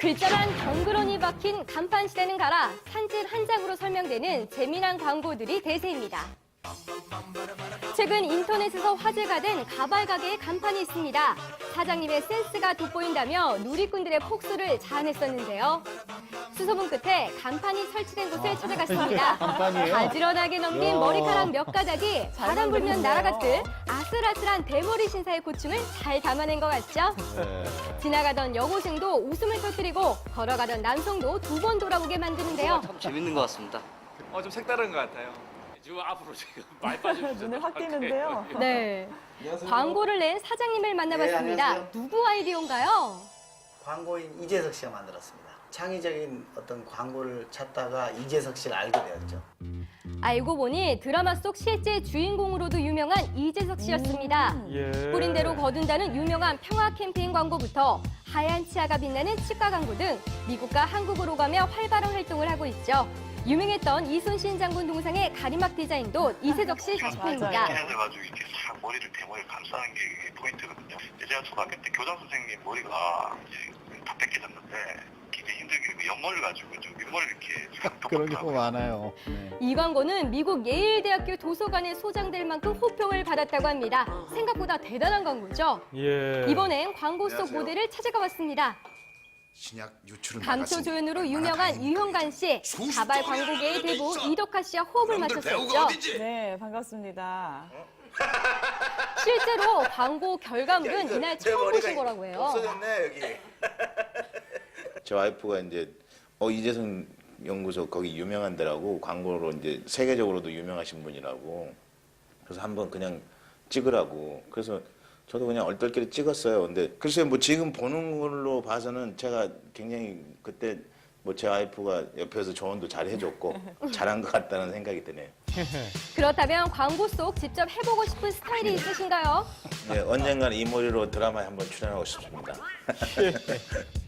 글자만 덩그러니 박힌 간판 시대는 가라 산질 한 장으로 설명되는 재미난 광고들이 대세입니다. 최근 인터넷에서 화제가 된 가발 가게의 간판이 있습니다. 사장님의 센스가 돋보인다며 누리꾼들의 폭소를 자아냈었는데요. 수소문 끝에 간판이 설치된 곳을 찾아갔습니다. 간판이에요? 가지런하게 넘긴 야. 머리카락 몇 가닥이 바람 불면. 날아갔듯 아슬아슬한 대머리 신사의 고충을 잘 담아낸 것 같죠? 네. 지나가던 여고생도 웃음을 터뜨리고 걸어가던 남성도 두 번 돌아보게 만드는데요. 참 재밌는 것 같습니다. 어, 좀 색다른 것 같아요. 지금 앞으로 지금 많이 빠져주셔서 눈에 확 띄는데요. 네. 광고를 낸 사장님을 만나봤습니다. 네, 안녕하세요. 누구 아이디어인가요? 광고인 이재석 씨가 만들었습니다. 창의적인 어떤 광고를 찾다가 이재석 씨를 알게 되었죠. 알고 보니 드라마 속 실제 주인공으로도 유명한 이재석 씨였습니다. 예. 뿌린 대로 거둔다는 유명한 평화 캠페인 광고부터 하얀 치아가 빛나는 치과 광고 등 미국과 한국으로 가며 활발한 활동을 하고 있죠. 유명했던 이순신 장군 동상의 가리막 디자인도 이세적 씨 작품입니다. 맞아요. 해가지고 이렇게 싹 머리를 대머리 감싸는 게 이게 포인트거든요. 근데 제가 초등학교 때 교장 선생님 머리가 이제 다 뺏겨졌는데 굉장히 힘들게 그 옆머리를 가지고 좀 윗머리를 이렇게 그런 경우 많아요. 네. 이 광고는 미국 예일대학교 도서관에 소장될 만큼 호평을 받았다고 합니다. 생각보다 대단한 광고죠. 예. 이번엔 광고 속 안녕하세요. 모델을 찾아가 봤습니다. 신약 유출은 감초 막았으니 조연으로 얼마나 유명한 다행입니까? 유형간 씨, 가발 광고계의 대부 이덕화 씨와 호흡을 맞췄었죠. 네, 반갑습니다. 실제로 광고 결과물은 이날 처음 보신 거라고 해요. 없어졌네 여기. 제 와이프가 이제 어 이재성 연구소 거기 유명한 데라고 광고로 이제 세계적으로도 유명하신 분이라고 그래서 한번 그냥 찍으라고 그래서 저도 그냥 얼떨결에 찍었어요. 근데 글쎄요 뭐 지금 보는 걸로 봐서는 제가 굉장히 그때 뭐 제 와이프가 옆에서 조언도 잘 해줬고 잘한 것 같다는 생각이 드네요. 그렇다면 광고 속 직접 해보고 싶은 스타일이 있으신가요? 네, 언젠가는 이 머리로 드라마에 한번 출연하고 싶습니다.